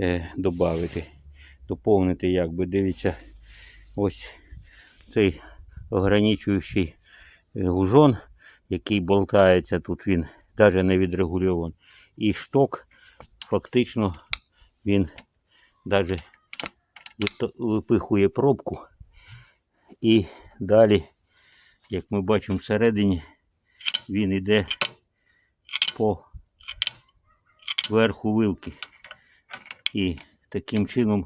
е, додати, доповнити, якби дивіться, ось цей ограничуючий е, гужон, який болтається тут, він навіть не відрегульований. І шток, фактично, він навіть випихує пробку. І далі, як ми бачимо всередині, він йде по верху вилки. І таким чином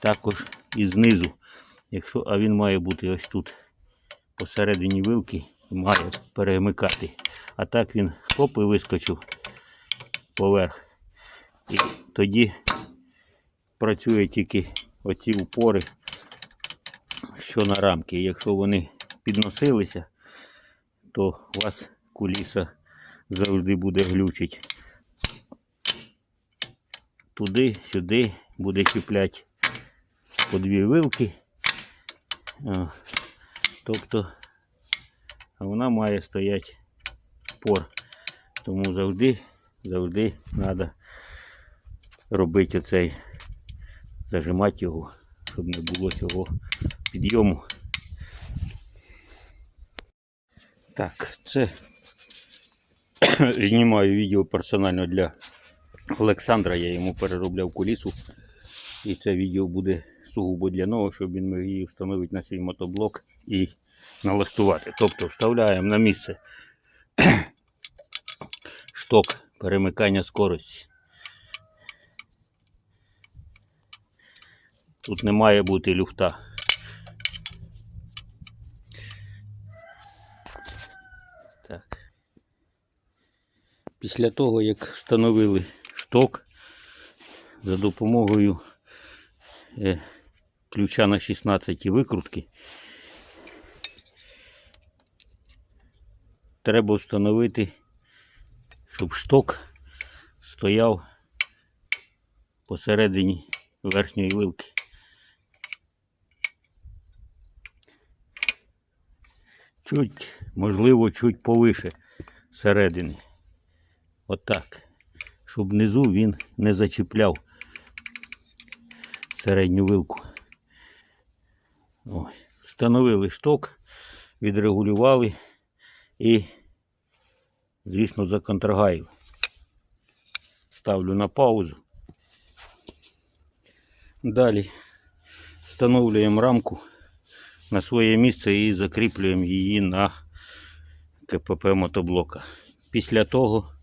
також і знизу. Якщо, а він має бути ось тут посередині вилки і має перемикати. А так він хоп і вискочив поверх. І тоді працює тільки оці упори, що на рамки. Якщо вони підносилися, то у вас куліса завжди буде глючить. Туди, сюди буде чіпляти по дві вилки. Тобто, вона має стояти пор. Тому завжди, завжди треба робити оцей, зажимати його, щоб не було цього підйому. Так, це знімаю відео персонально для Олександра. Я йому переробляв кулісу. І це відео буде сугубо для нього, щоб він міг її встановити на свій мотоблок і налаштувати. Тобто вставляємо на місце шток перемикання скорості. Тут не має бути люфта. Так. Після того, як встановили шток за допомогою е, ключа на 16 викрутки, треба встановити, щоб шток стояв посередині верхньої вилки. Чуть, можливо, чуть повише середини. Отак. Щоб внизу він не зачіпляв середню вилку. Ось. Встановили шток, відрегулювали і, звісно, законтрагаю. Ставлю на паузу. Далі встановлюємо рамку на своє місце і закріплюємо її на КПП мотоблока. Після того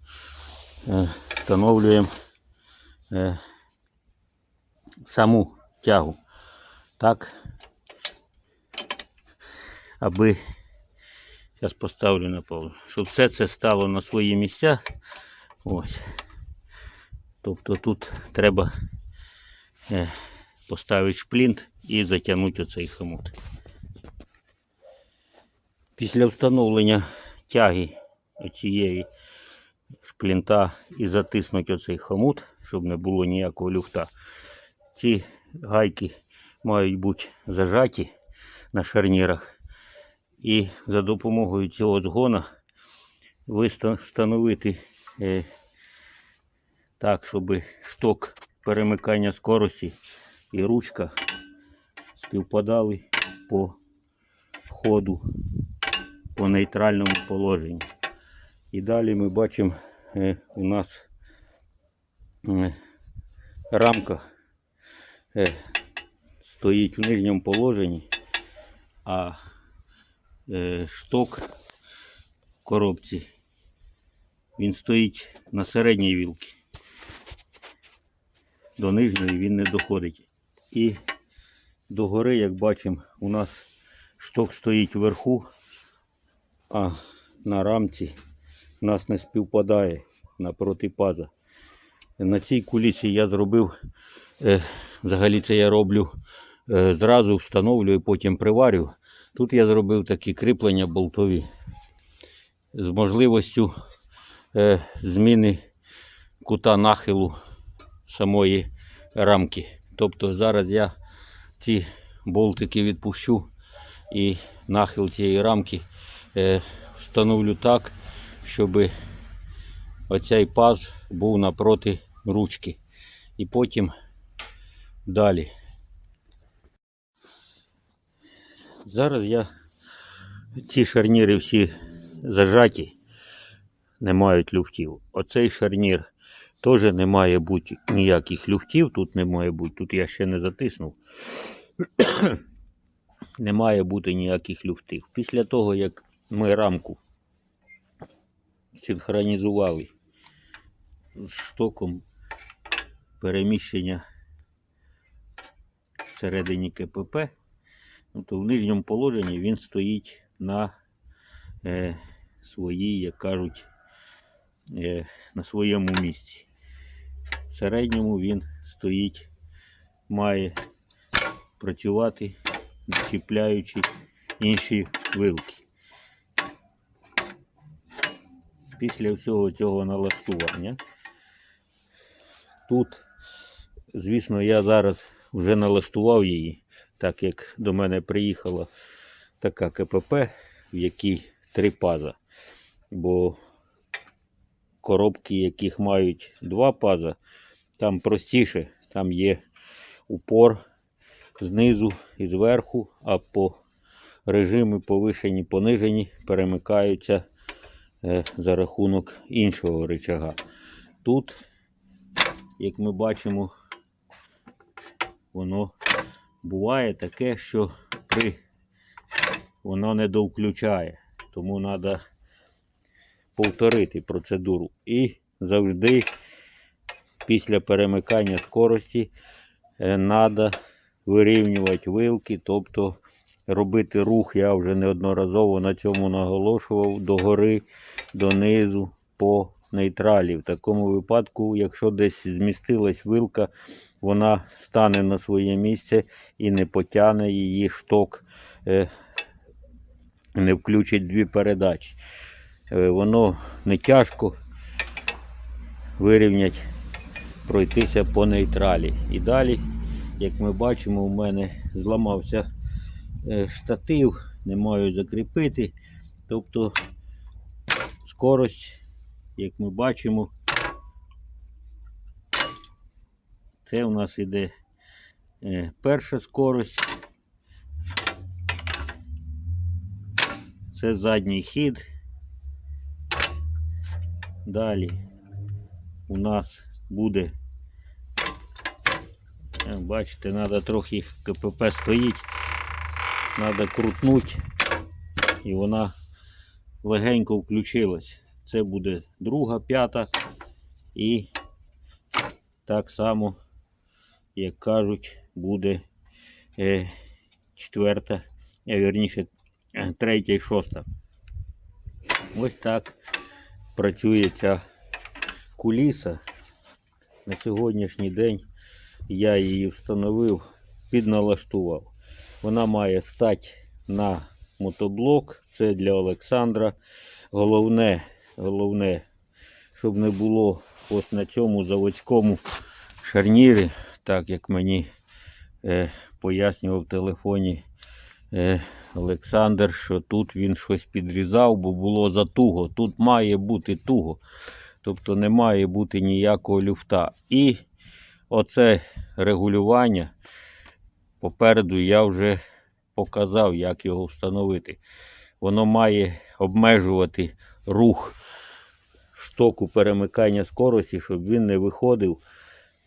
е, встановлюємо е, саму тягу. Так, аби зараз поставлю на паузу, щоб все це стало на свої місця. Ось. Тобто тут треба е, поставити шплінт і затягнути оцей хомут. Після встановлення тяги цієї шплінта і затиснути оцей хомут, щоб не було ніякого люфта. Ці гайки мають бути зажаті на шарнірах. І за допомогою цього згона встановити е, так, щоб шток перемикання скорості і ручка співпадали по ходу по нейтральному положенні. І далі ми бачимо е, у нас е, рамка е, стоїть в нижньому положенні, а шток в коробці він стоїть на середній вілці. До нижньої він не доходить. І догори, як бачимо, у нас шток стоїть вверху, а на рамці у нас не співпадає напроти паза. На цій кулісі я зробив, е, взагалі це я роблю е, зразу встановлюю, потім приварю. Тут я зробив такі кріплення болтові з можливістю е, зміни кута нахилу самої рамки. Тобто зараз я ці болтики відпущу і нахил цієї рамки встановлю так, щоб оцей паз був напроти ручки. І потім Далі. Зараз я ці шарніри всі зажаті, не мають люфтів. Оцей шарнір теж не має бути ніяких люфтів, тут не має бути, тут я ще не затиснув. не має бути ніяких люфтів. Після того, як ми рамку синхронізували з штоком переміщення всередині КПП, ну, то в нижньому положенні він стоїть на е, своїй, як кажуть, е, на своєму місці. В середньому він стоїть, має працювати, чіпляючи інші вилки. Після всього цього налаштування. Тут, звісно, я зараз вже налаштував її, так як до мене приїхала така КПП, в якій три паза. Бо коробки, яких мають два паза, там простіше, там є упор знизу і зверху, а по режимі повишені, понижені перемикаються за рахунок іншого рычага. Тут, як ми бачимо, воно буває таке, що при воно не довключає. Тому треба повторити процедуру. І завжди після перемикання скорості треба вирівнювати вилки, тобто робити рух, я вже неодноразово на цьому наголошував, догори, донизу, по нейтралі. В такому випадку, якщо десь змістилась вилка, вона стане на своє місце і не потягне її шток, е, не включить дві передачі. Е, Воно не тяжко вирівняти, пройтися по нейтралі. І далі, як ми бачимо, у мене зламався штатив, не маю закріпити. Тобто скорость, як ми бачимо, це у нас іде е, перша скорость. Це задній хід. Далі у нас буде, е, бачите, треба трохи КПП стоїть, треба крутнути, і вона легенько включилась. Це буде друга, п'ята і так само, як кажуть, буде е, четверта, е, вірніше, е, третя і шоста. Ось так працює ця куліса. На сьогоднішній день я її встановив, підналаштував. Вона має стати на мотоблок. Це для Олександра. Головне, головне, щоб не було ось на цьому заводському шарнірі, так як мені е, пояснював в телефоні е, Олександр, що тут він щось підрізав, бо було затуго. Тут має бути туго. Тобто не має бути ніякого люфта. І оце регулювання попереду я вже показав, як його встановити. Воно має обмежувати рух штоку перемикання скорості, щоб він не виходив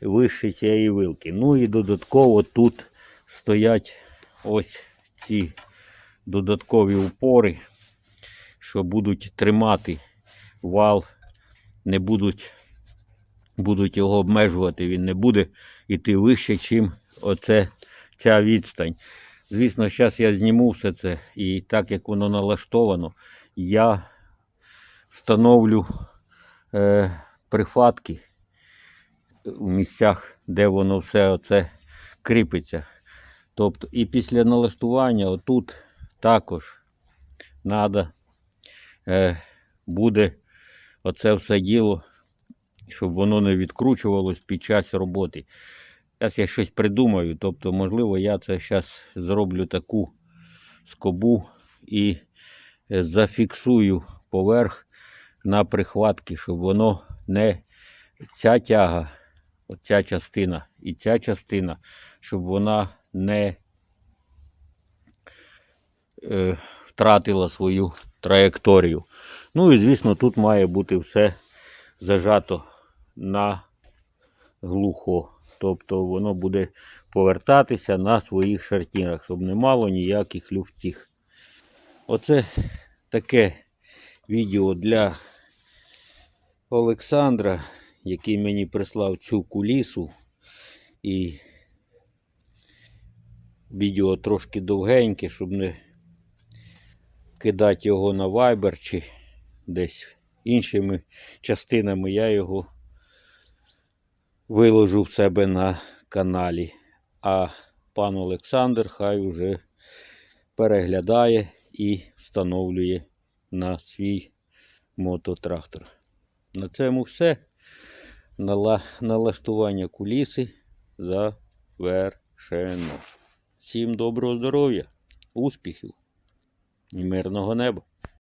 вище цієї вилки. Ну і додатково тут стоять ось ці додаткові упори, що будуть тримати вал, не будуть, будуть його обмежувати, він не буде йти вище, чим оце, ця відстань. Звісно, зараз я зніму все це, і так як воно налаштовано, я встановлю е, прихватки в місцях, де воно все оце кріпиться. Тобто, і після налаштування отут також треба е, буде оце все діло, щоб воно не відкручувалось під час роботи. Зараз я щось придумаю, тобто, можливо, я це зараз зроблю таку скобу і е, зафіксую поверх на прихватки, щоб воно не ця тяга оця частина і ця частина, щоб вона не е, втратила свою траєкторію. Ну і звісно, тут має бути все зажато на глухо. Тобто воно буде повертатися на своїх шартінах, щоб не мало ніяких люфтів. Оце таке відео для Олександра, який мені прислав цю кулісу. І відео трошки довгеньке, щоб не кидати його на Viber чи десь іншими частинами. Я його виложу в себе на каналі. А пан Олександр хай уже переглядає і встановлює на свій мототрактор. На цьому все. Нала- Налаштування куліси завершено. Всім доброго здоров'я, успіхів і мирного неба!